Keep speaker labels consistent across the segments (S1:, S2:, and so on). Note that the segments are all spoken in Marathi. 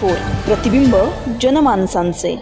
S1: होय. प्रतिबिंब जनमानसांचे.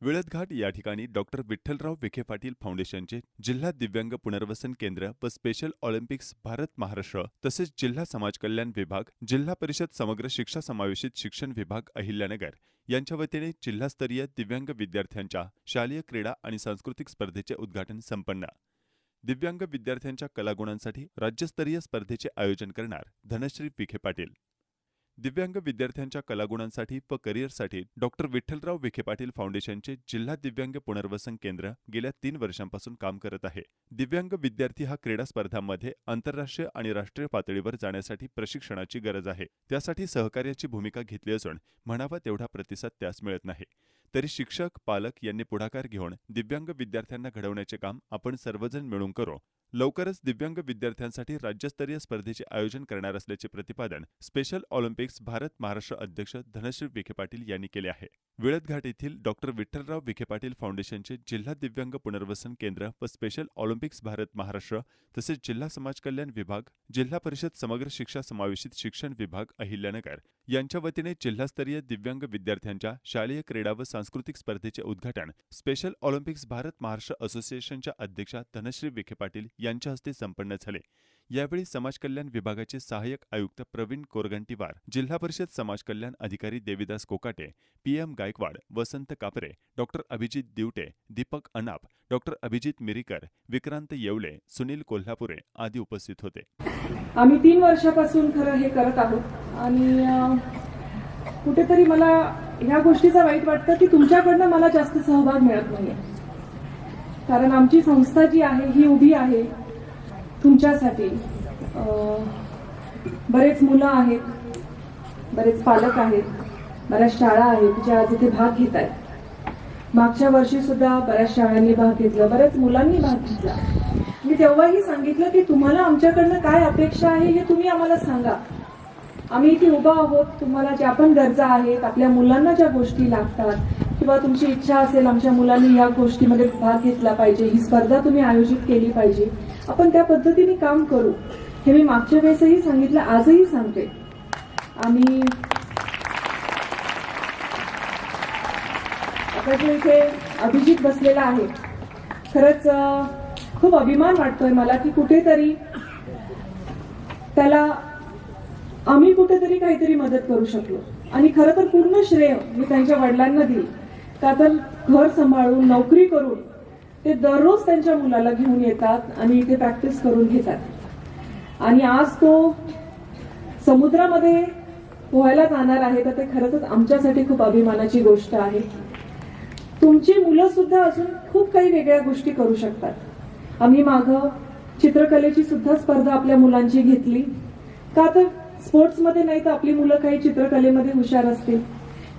S2: विळदघाट या ठिकाणी डॉक्टर विठ्ठलराव विखे पाटील फाउंडेशनचे जिल्हा दिव्यांग पुनर्वसन केंद्र व स्पेशल ऑलिम्पिक्स भारत महाराष्ट्र तसेच जिल्हा समाज कल्याण विभाग जिल्हा परिषद समग्र शिक्षा समावेशित शिक्षण विभाग अहिल्यानगर यांच्या वतीने जिल्हास्तरीय दिव्यांग विद्यार्थ्यांच्या शालेय क्रीडा आणि सांस्कृतिक स्पर्धेचे उद्घाटन संपन्न. दिव्यांग विद्यार्थ्यांच्या कलागुणांसाठी राज्यस्तरीय स्पर्धेचे आयोजन करणार धनश्री विखे पाटील. दिव्यांग विद्यार्थ्यांच्या कलागुणांसाठी व करिअरसाठी डॉक्टर विठ्ठलराव विखे पाटील फाउंडेशनचे जिल्हा दिव्यांग पुनर्वसन केंद्र गेल्या तीन वर्षांपासून काम करत आहे. दिव्यांग विद्यार्थी हा क्रीडा स्पर्धांमध्ये आंतरराष्ट्रीय आणि राष्ट्रीय पातळीवर जाण्यासाठी प्रशिक्षणाची गरज आहे. त्यासाठी सहकार्याची भूमिका घेतली असून म्हणावा तेवढा प्रतिसाद त्यास मिळत नाही. तरी शिक्षक पालक यांनी पुढाकार घेऊन दिव्यांग विद्यार्थ्यांना घडवण्याचे काम आपण सर्वजण मिळून करू. लवकरच दिव्यांग विद्यार्थ्यांसाठी राज्यस्तरीय स्पर्धेचे आयोजन करणार असल्याचे प्रतिपादन स्पेशल ऑलिम्पिक्स भारत महाराष्ट्र अध्यक्ष धनश्री विखे पाटील यांनी केले आहे. विळदघाट येथील डॉक्टर विठ्ठलराव विखे पाटील फाउंडेशनचे जिल्हा दिव्यांग पुनर्वसन केंद्र व स्पेशल ऑलिम्पिक्स भारत महाराष्ट्र तसेच जिल्हा समाज कल्याण विभाग जिल्हा परिषद समग्र शिक्षा समावेशित शिक्षण विभाग अहिल्यानगर यांच्या वतीने जिल्हास्तरीय दिव्यांग विद्यार्थ्यांच्या शालेय क्रीडा व सांस्कृतिक स्पर्धेचे उद्घाटन स्पेशल ऑलिम्पिक्स भारत महाराष्ट्र असोसिएशनच्या अध्यक्षा धनश्री विखे पाटील यांच्या हस्ते संपन्न झाले. यावेळी समाज कल्याण विभागाचे सहाय्यक आयुक्त प्रवीण कोरगंटीवार जिल्हा परिषद समाज कल्याण अधिकारी Devidas Kokate PM Gaikwad Vasant Kapre doctor Abhijit Divte Deepak Anap doctor Abhijit Mirikar Vikrant Yevale Sunil Kolhapure आदी उपस्थित होते.
S3: आम्ही तीन वर्षापासून खरं हे करत आहोत आणि कुठेतरी मला ह्या गोष्टीचा वाईट वाटतं की तुमच्याकडनं मला जास्त सहभाग मिळत नाहीये. कारण आमची संस्था जी आहे ही उभी आहे तुमच्यासाठी बरेच मुलं आहेत बरेच पालक आहेत बऱ्याच शाळा आहेत ज्या आज इथे भाग घेत आहेत. मागच्या वर्षी सुद्धा बऱ्याच शाळांनी भाग घेतला बऱ्याच मुलांनी भाग घेतला. मी तेव्हाही सांगितलं की तुम्हाला आमच्याकडनं काय अपेक्षा आहे हे तुम्ही आम्हाला सांगा. आम्ही इथे उभा आहोत तुम्हाला ज्या पण गरजा आहेत आपल्या मुलांना ज्या गोष्टी लागतात किंवा तुमची इच्छा असेल आमच्या मुलांनी या गोष्टीमध्ये भाग घेतला पाहिजे ही स्पर्धा तुम्ही आयोजित केली पाहिजे आपण त्या पद्धतीने काम करू. हे मी मागच्या वेळेसही सांगितलं आजही सांगते. आम्ही आता इथे अभिजित बसलेला आहे. खरंच खूप अभिमान वाटतोय मला की कुठेतरी त्याला आम्ही कुठेतरी काहीतरी मदत करू शकलो. आणि खरं तर पूर्ण श्रेय मी त्यांच्या वडिलांना दिली. का तर घर सांभाळून नोकरी करून ते दररोज त्यांच्या मुलाला घेऊन येतात आणि इथे प्रॅक्टिस करून घेतात. आणि आज तो समुद्रामध्ये पोहायला जाणार आहे तर ते खरंच आमच्यासाठी खूप अभिमानाची गोष्ट आहे. तुमची मुलं सुद्धा अजून खूप काही वेगळ्या गोष्टी करू शकतात. आम्ही माग चित्रकलेची सुद्धा स्पर्धा आपल्या मुलांची घेतली. का तर स्पोर्ट्समध्ये नाही तर आपली मुलं काही चित्रकलेमध्ये हुशार असतील.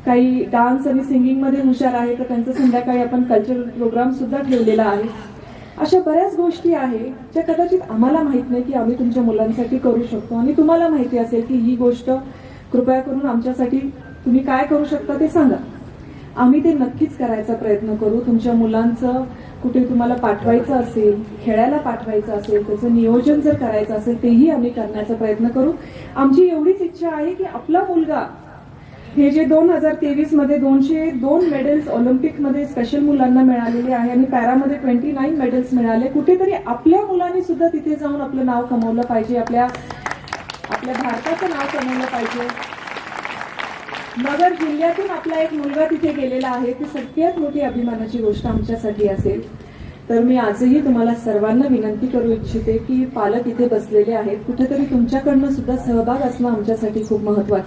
S3: काही डान्स आणि सिंगिंगमध्ये हुशार आहे तर त्यांचं संध्याकाळी आपण कल्चरल प्रोग्राम सुद्धा ठेवलेला आहे. अशा बऱ्याच गोष्टी आहे ज्या कदाचित आम्हाला माहीत नाही की आम्ही तुमच्या मुलांसाठी करू शकतो. आणि तुम्हाला माहिती असेल की ही गोष्ट कृपया करून आमच्यासाठी तुम्ही काय करू शकता ते सांगा. आम्ही ते नक्कीच करायचा प्रयत्न करू. तुमच्या मुलांचं कुठे तुम्हाला पाठवायचं असेल खेळायला पाठवायचं असेल त्याचं नियोजन जर करायचं असेल तेही आम्ही करण्याचा प्रयत्न करू. आमची एवढीच इच्छा आहे की आपला मुलगा हे जे दोन हजार तेवीसमध्ये दोनशे दोन मेडल्स ऑलिम्पिकमध्ये स्पेशल मुलांना मिळालेले आहे आणि पॅरामध्ये ट्वेंटी नाईन मेडल्स मिळाले. कुठेतरी आपल्या मुलांनी सुद्धा तिथे जाऊन आपलं नाव कमवलं पाहिजे. आपल्या आपल्या भारताचं नाव कमवलं पाहिजे. नगर जिल्ह्यातून आपला एक मुलगा तिथे गेलेला आहे. ती सगळ्यात मोठी अभिमानाची गोष्ट आमच्यासाठी असेल. तर मी आजही तुम्हाला सर्वांना विनंती करू इच्छिते की पालक इथे बसलेले आहेत. कुठेतरी तुमच्याकडनं सुद्धा सहभाग असणं आमच्यासाठी खूप महत्वाचं